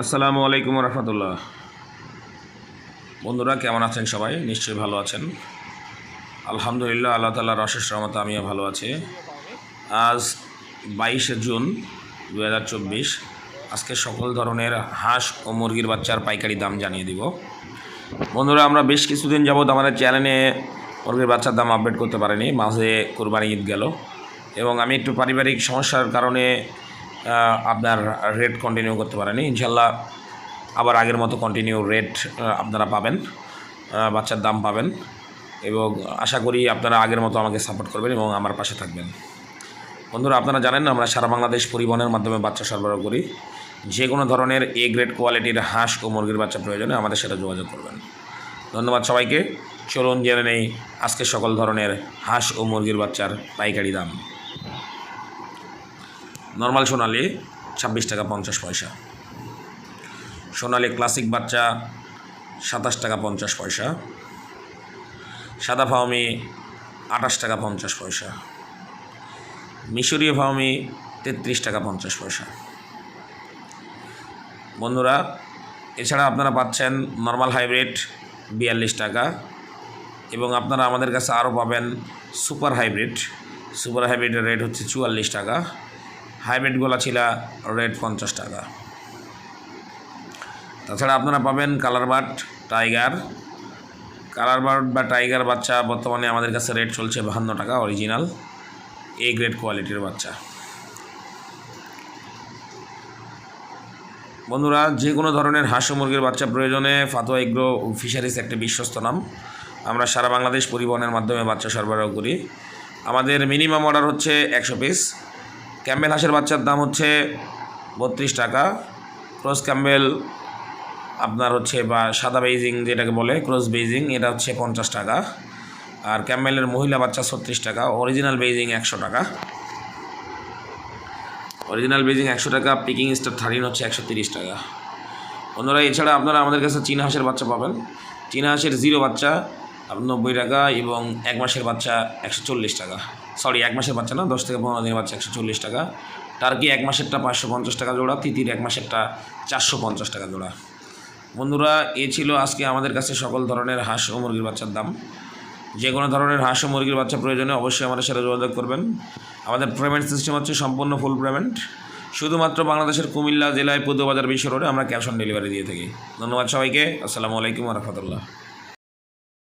আসসালামু আলাইকুম রহমতুল্লাহ। বন্ধুরা, কেমন আছেন সবাই? নিশ্চয়ই ভালো আছেন। আলহামদুলিল্লাহ, আল্লাহ তাল্লাহ রশেষ রহমতে আমিও ভালো আছি। আজ বাইশে জুন দু হাজার চব্বিশ। আজকে সকল ধরনের হাঁস ও মুরগির বাচ্চার পাইকারি দাম জানিয়ে দিব। বন্ধুরা, আমরা বেশ কিছুদিন যাবৎ আমাদের চ্যানেলে মুরগির বাচ্চার দাম আপডেট করতে পারিনি। মাঝে কোরবানি ঈদ গেল। এবং আমি একটু পারিবারিক সমস্যার কারণে আপনার রেট কন্টিনিউ করতে পারেনি। ইনশাল্লাহ আবার আগের মতো কন্টিনিউ রেট আপনারা পাবেন বাচ্চার দাম পাবেন এবং আশা করি আপনারা আগের মতো আমাকে সাপোর্ট করবেন এবং আমার পাশে থাকবেন। বন্ধুরা, আপনারা জানেন আমরা সারা বাংলাদেশ পরিবহনের মাধ্যমে বাচ্চা সরবরাহ করি। যে কোনো ধরনের এ গ্রেড কোয়ালিটির হাঁস ও মুরগির বাচ্চা প্রয়োজনে আমাদের সাথে যোগাযোগ করবেন। ধন্যবাদ সবাইকে। চলুন জেনে নেই আজকে সকল ধরনের হাঁস ও মুরগির বাচ্চার পাইকারি দাম। নর্মাল সোনালি, ছাব্বিশ টাকা পঞ্চাশ পয়সা। সোনালি ক্লাসিক বাচ্চা, সাতাশ টাকা পঞ্চাশ পয়সা। সাদা ফাউমি আঠাশ টাকা পঞ্চাশ পয়সা। মিশরীয় ফাউমি তেত্রিশ টাকা পঞ্চাশ পয়সা। বন্ধুরা, এছাড়া আপনারা পাচ্ছেন নর্মাল হাইব্রিড বিয়াল্লিশ টাকা। এবং আপনারা আমাদের কাছে আরও পাবেন সুপার হাইব্রিড সুপার হাইব্রিডের রেট হচ্ছে চুয়াল্লিশ টাকা। হাইব্রিড গোলা ছিলা রেট পঞ্চাশ টাকা। তাছাড়া আপনারা পাবেন colour bird tiger. Colour bird বা টাইগার বাচ্চা বর্তমানে আমাদের কাছে রেট চলছে বাহান্ন টাকা, অরিজিনাল। এ গ্রেড কোয়ালিটির বাচ্চা। বন্ধুরা, যে কোনো ধরনের হাঁস মুরগির বাচ্চা প্রয়োজনে ফাতোয়া এগ্রো ফিশারিজ একটি বিশ্বস্ত নাম। আমরা সারা বাংলাদেশ পরিবহনের মাধ্যমে বাচ্চা সরবরাহ করি। আমাদের মিনিমাম অর্ডার হচ্ছে একশো পিস। ক্যাম্বেল হাঁসের বাচ্চার দাম হচ্ছে বত্রিশ টাকা। ক্রস ক্যাম্বেল আপনার হচ্ছে বা সাদা বেইজিং যেটাকে বলে, ক্রস বেইজিং, এটা হচ্ছে পঞ্চাশ টাকা। আর ক্যাম্বেলের মহিলা বাচ্চা ছত্রিশ টাকা, অরিজিনাল বেইজিং একশো টাকা। অরিজিনাল বেজিং একশো টাকা, পিকিং স্টার থার্টিন হচ্ছে একশো তিরিশ টাকা। অন্যরা, এছাড়া আপনারা আমাদের কাছে চীনা হাঁসের বাচ্চা পাবেন। চীনা হাঁসের জিরো বাচ্চা, নব্বই টাকা এবং এক মাসের বাচ্চা একশো চল্লিশ টাকা। সরি, এক মাসের বাচ্চা না, দশ থেকে পনেরো দিনের বাচ্চা, একশো চল্লিশ টাকা। টার্কি এক মাসেরটা পাঁচশো পঞ্চাশ টাকা জোড়া, তিতির এক মাসেরটা চারশো পঞ্চাশ টাকা জোড়া। বন্ধুরা, এ ছিল আজকে আমাদের কাছে সকল ধরনের হাঁস ও মুরগির বাচ্চার দাম। যে কোনো ধরনের হাঁস ও মুরগির বাচ্চা প্রয়োজনে অবশ্যই আমাদের সাথে যোগাযোগ করবেন। আমাদের পেমেন্ট সিস্টেম হচ্ছে সম্পূর্ণ ফুল পেমেন্ট শুধুমাত্র বাংলাদেশের কুমিল্লা জেলায় পুদবাজার বিশ্ব রোডে আমরা ক্যাশ অন ডেলিভারি দিয়ে থাকি। ধন্যবাদ সবাইকে। আসসালামু আলাইকুম রহমতুল্লাহ।